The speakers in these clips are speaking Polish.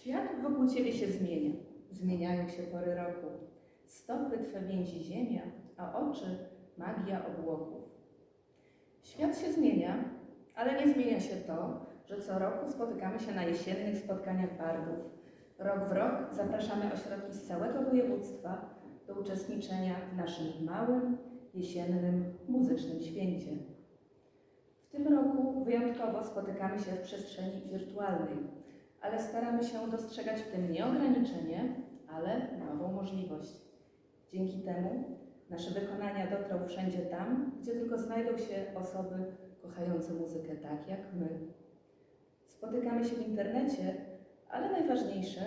Świat wokół ciebie się zmienia. Zmieniają się pory roku. Stopy twe więzi ziemia, a oczy magia obłoków. Świat się zmienia, ale nie zmienia się to, że co roku spotykamy się na jesiennych spotkaniach bardów. Rok w rok zapraszamy ośrodki z całego województwa do uczestniczenia w naszym małym, jesiennym, muzycznym święcie. W tym roku wyjątkowo spotykamy się w przestrzeni wirtualnej, ale staramy się dostrzegać w tym nie ograniczenie, ale nową możliwość. Dzięki temu nasze wykonania dotrą wszędzie tam, gdzie tylko znajdą się osoby kochające muzykę tak jak my. Spotykamy się w internecie, ale najważniejsze,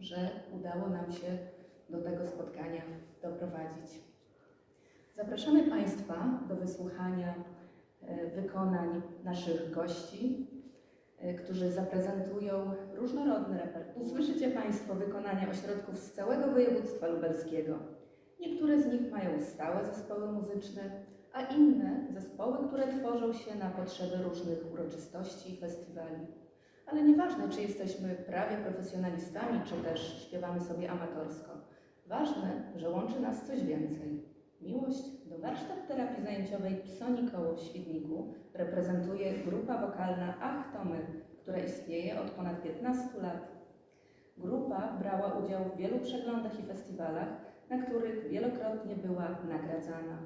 że udało nam się do tego spotkania doprowadzić. Zapraszamy Państwa do wysłuchania e, wykonań naszych gości, którzy zaprezentują różnorodny repertuar. Usłyszycie Państwo wykonania ośrodków z całego województwa lubelskiego. Niektóre z nich mają stałe zespoły muzyczne, a inne zespoły, które tworzą się na potrzeby różnych uroczystości i festiwali. Ale nieważne, czy jesteśmy prawie profesjonalistami, czy też śpiewamy sobie amatorsko. Ważne, że łączy nas coś więcej. Miłość do warsztat terapii zajęciowej Psonikoło w Świdniku reprezentuje grupa wokalna Ach to my, która istnieje od ponad 15 lat. Grupa brała udział w wielu przeglądach i festiwalach, na których wielokrotnie była nagradzana.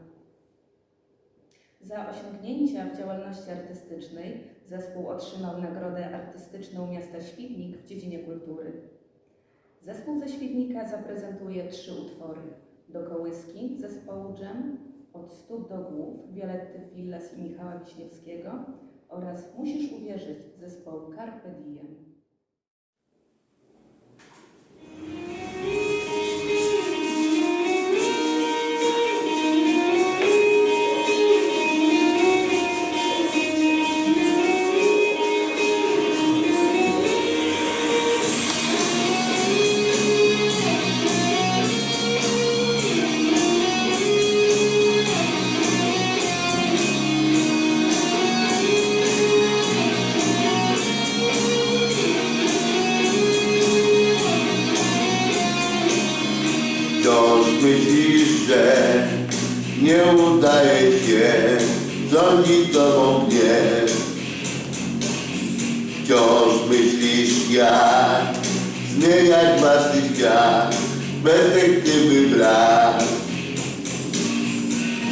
Za osiągnięcia w działalności artystycznej zespół otrzymał Nagrodę Artystyczną Miasta Świdnik w dziedzinie kultury. Zespół ze Świdnika zaprezentuje trzy utwory. Do kołyski zespołu Dżem, Od stóp do głów Violetty Villas i Michała Wiśniewskiego oraz Musisz uwierzyć zespołu Carpe Diem.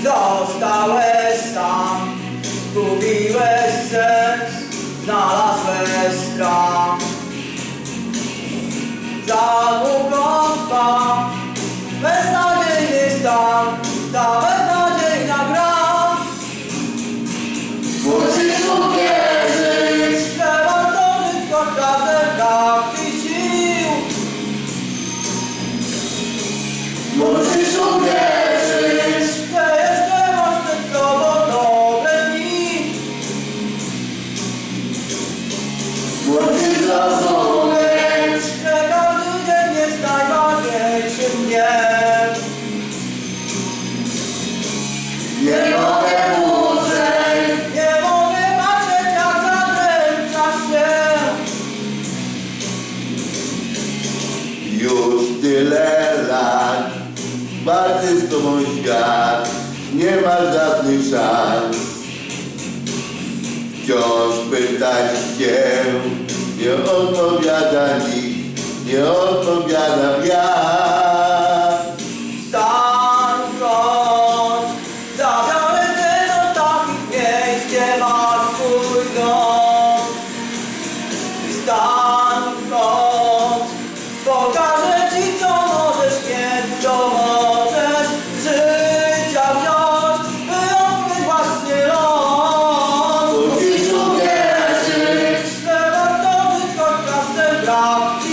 Zostałeś sam, zgubiłeś sens, znalazłeś strach. Nie ma żadnych szans. Wciąż pytać się, nie odpowiada nikt, nie odpowiada wiatr. Że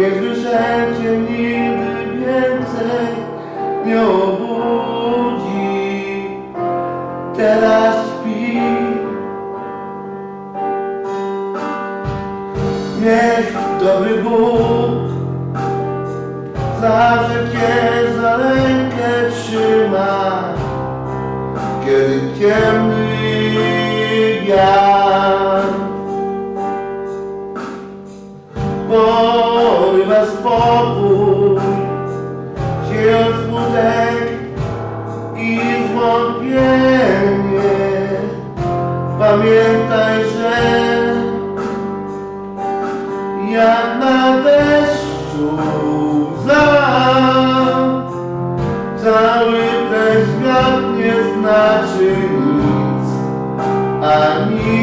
Nie słyszę Cię nigdy więcej, nie obudzi. Teraz śpi. Niech dobry Bóg zawsze Cię za rękę trzyma, kiedy ciemny wiatr. Oh spokój, siejąc smutek i zwątpienie. Pamiętaj, że jak na deszczu za cały ten świat nie znaczy nic, ani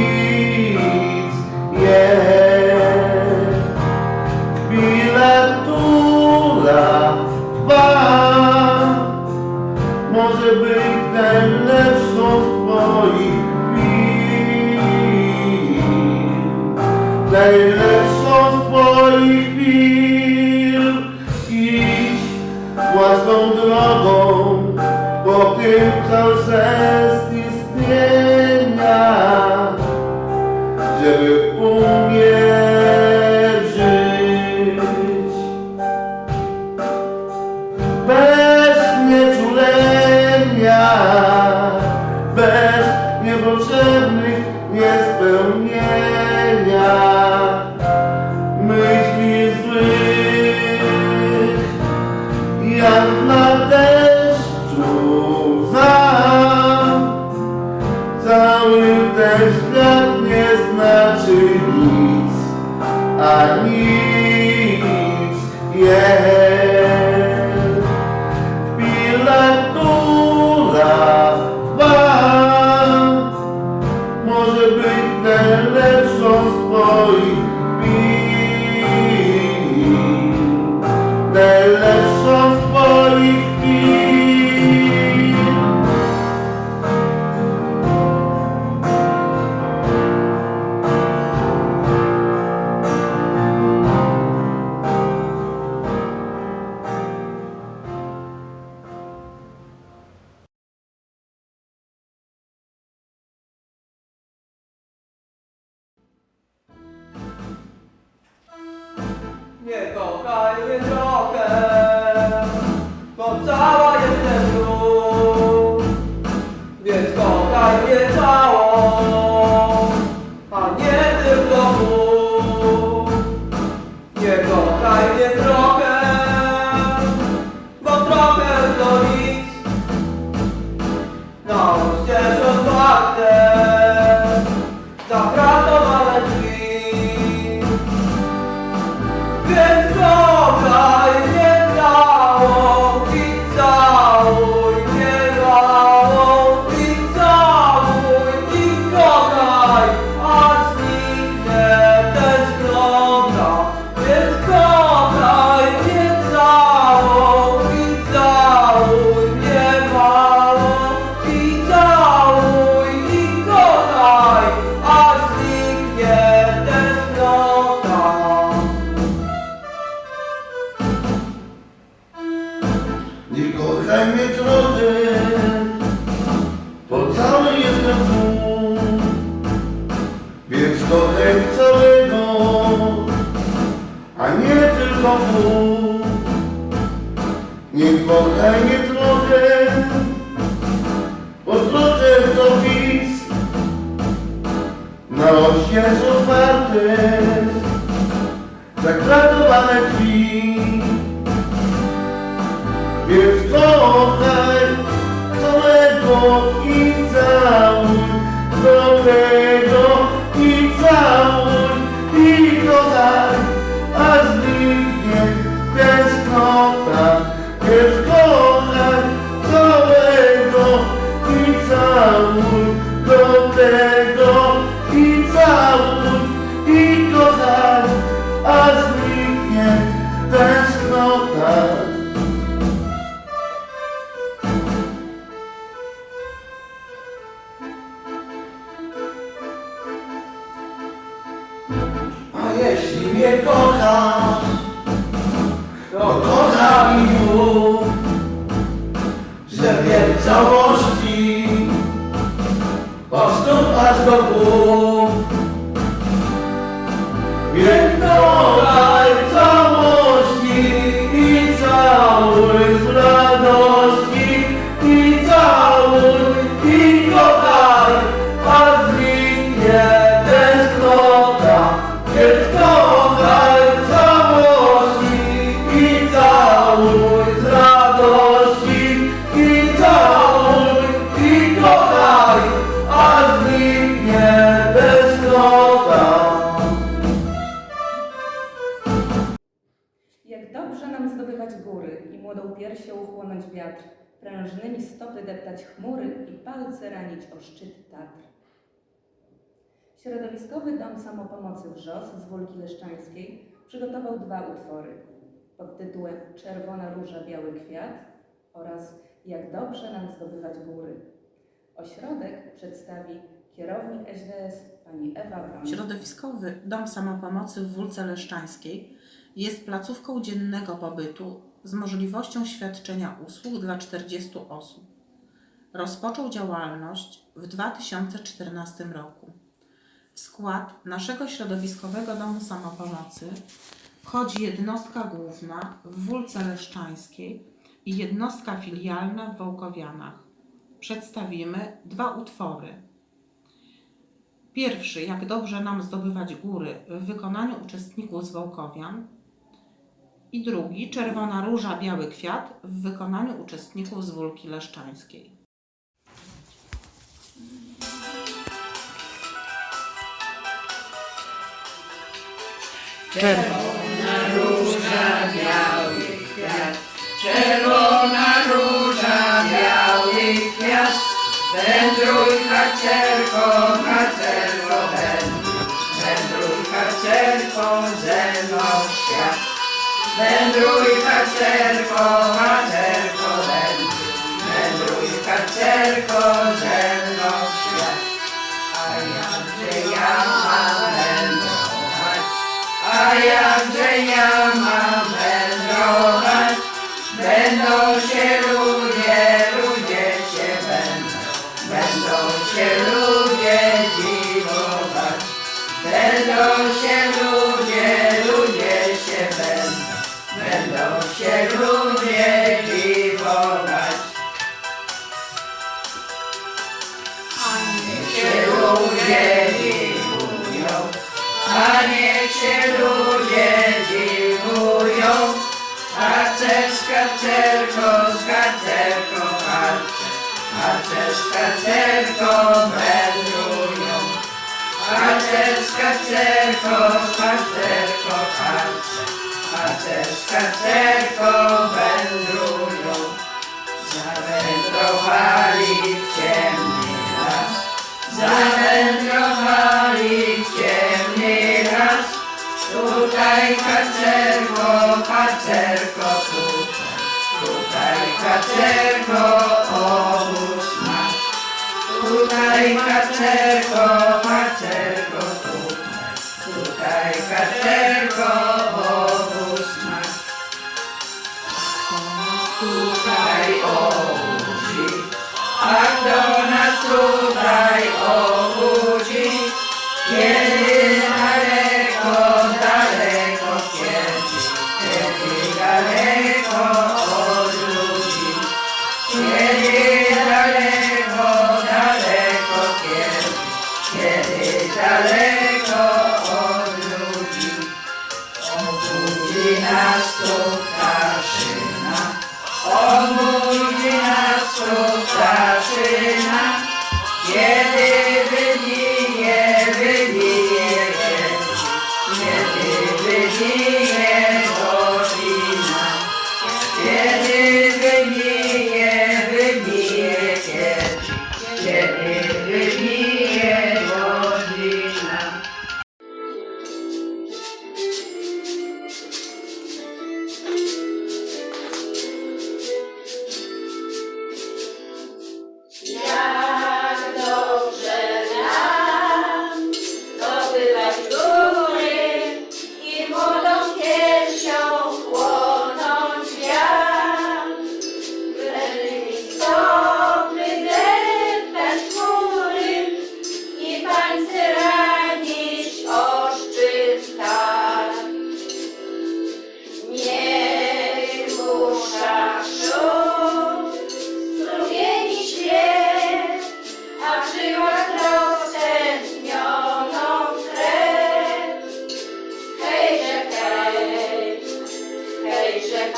Then go. Nie kochaj mnie trochę, bo trochę to widz na jest oparte, zakratowane drzwi. Więc kochaj całego the Lord. Prężnymi stopy deptać chmury i palce ranić o szczyt Tatr. Środowiskowy Dom Samopomocy Wrzos z Wólki Leszczańskiej przygotował dwa utwory pod tytułem Czerwona róża, biały kwiat oraz Jak dobrze nam zdobywać góry. Ośrodek przedstawi kierownik SDS pani Ewa Broń. Środowiskowy Dom Samopomocy w Wólce Leszczańskiej jest placówką dziennego pobytu z możliwością świadczenia usług dla 40 osób. Rozpoczął działalność w 2014 roku. W skład naszego środowiskowego Domu Samopomocy wchodzi jednostka główna w Wólce Leszczańskiej i jednostka filialna w Wołkowianach. Przedstawimy dwa utwory. Pierwszy, jak dobrze nam zdobywać góry w wykonaniu uczestników z Wołkowian. I drugi, Czerwona róża, biały kwiat w wykonaniu uczestników z Wólki Leszczańskiej. Czerwona róża, biały kwiat, wędruj harcerko, harcerko, wędruj, Wędruj harcerko, harcerko, wędruj, wędruj harcerko, ze mną świat. A jakże ja mam wędrować, a jakże ja mam harcer z harcerką wędrują. Z harcerką, harcer, harcer z harcerką wędrują. Zawędrowali w ciemny las, zawędrowali w ciemny las. Tutaj harcerko, harcerko, tutaj, tutaj obóz masz. Tutaj harcerko, harcerko, tutaj, tutaj harcerko, obóz masz. Tutaj obudzi, a kto nas tutaj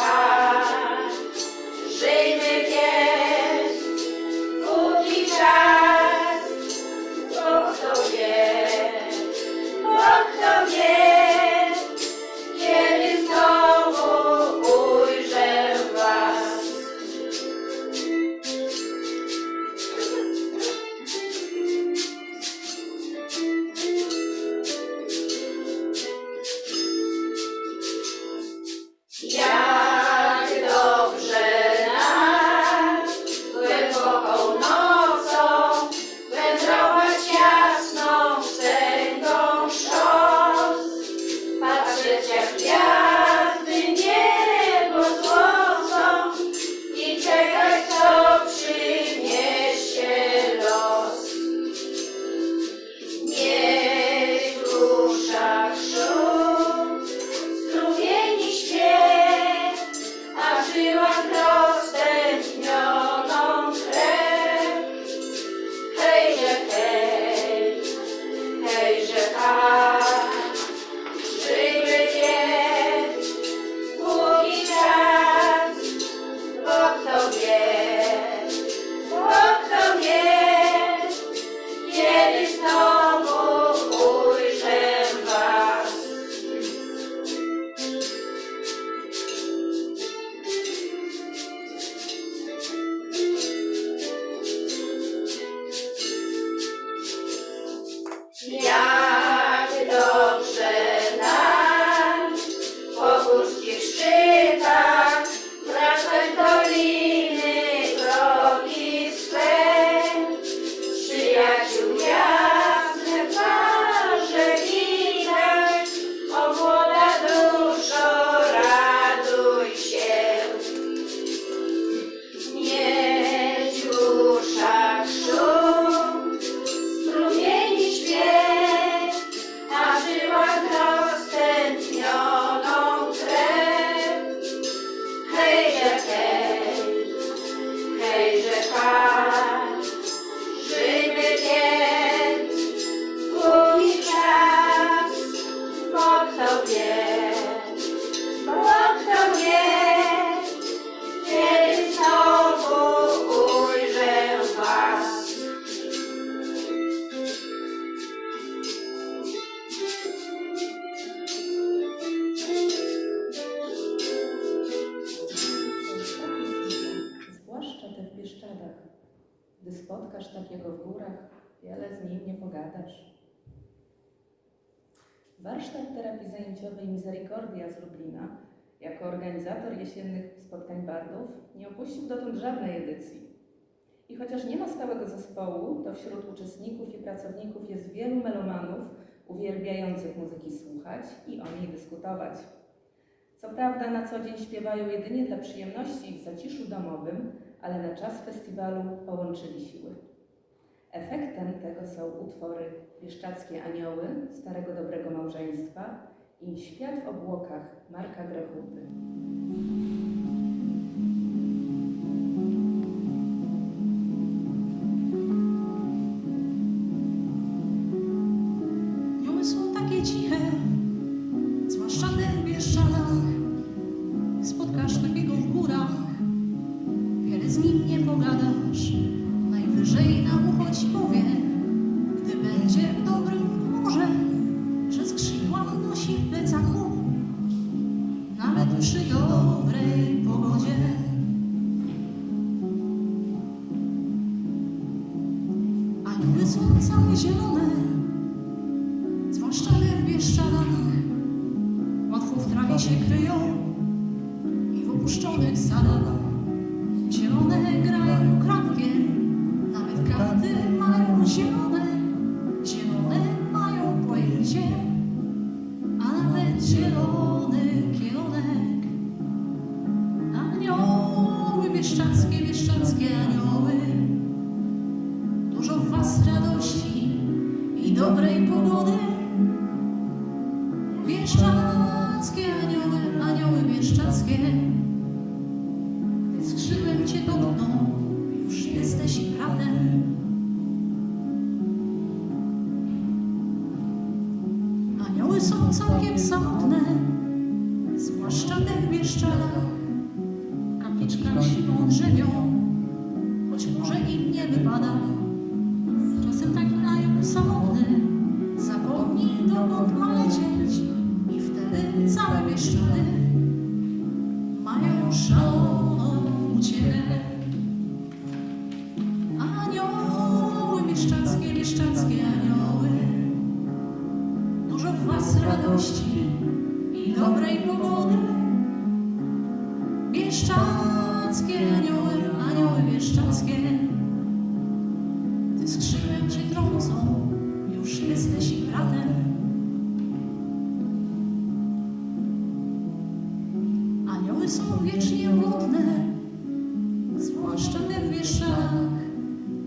Amen. wypuścił dotąd żadnej edycji. I chociaż nie ma stałego zespołu, to wśród uczestników i pracowników jest wielu melomanów uwielbiających muzyki słuchać i o niej dyskutować. Co prawda na co dzień śpiewają jedynie dla przyjemności w zaciszu domowym, ale na czas festiwalu połączyli siły. Efektem tego są utwory Bieszczackie Anioły, Starego Dobrego Małżeństwa i Świat w obłokach Marka Grechuty. Zielone, zwłaszcza te w Bieszczadach, łatwo w trawie się kryją i w opuszczonych sadach. Całkiem samotne, zwłaszcza w Bieszczadach. W kapliczkach siłą drzewią, choć może im nie wypada. Czasem tak nają samotny, zapomnij dokąd ma lecieć i wtedy całe Bieszczady mają szaloną uciechę. Anioły bieszczackie, bieszczackie anioły, was radości i dobrej pogody. Bieszczackie anioły, anioły bieszczackie, gdy skrzydłem cię trącą, już jesteś ich bratem. Anioły są wiecznie głodne, zwłaszcza te w Bieszczadach.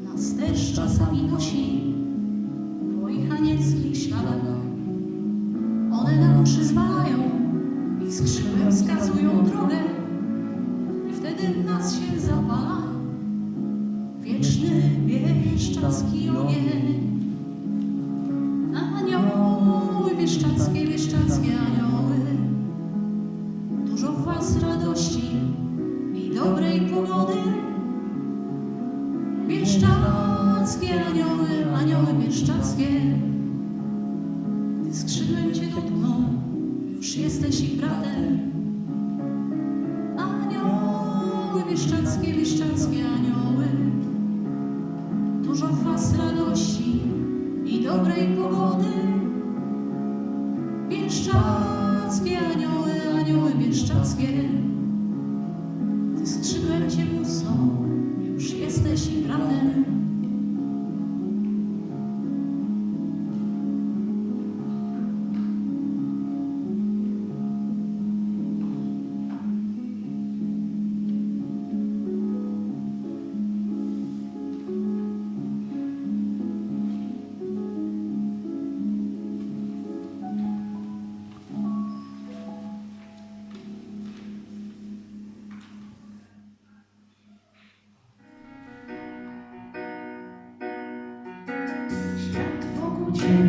Nas też czasami nosi już jesteś ich bratem. Anioły bieszczackie, bieszczackie anioły, dużo w was radości i dobrej pogody. Bieszczackie anioły, anioły bieszczackie, gdy skrzydłem cię mocno, już jesteś ich bratem.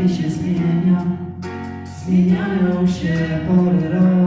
Się zmienia, zmieniają się pory roku.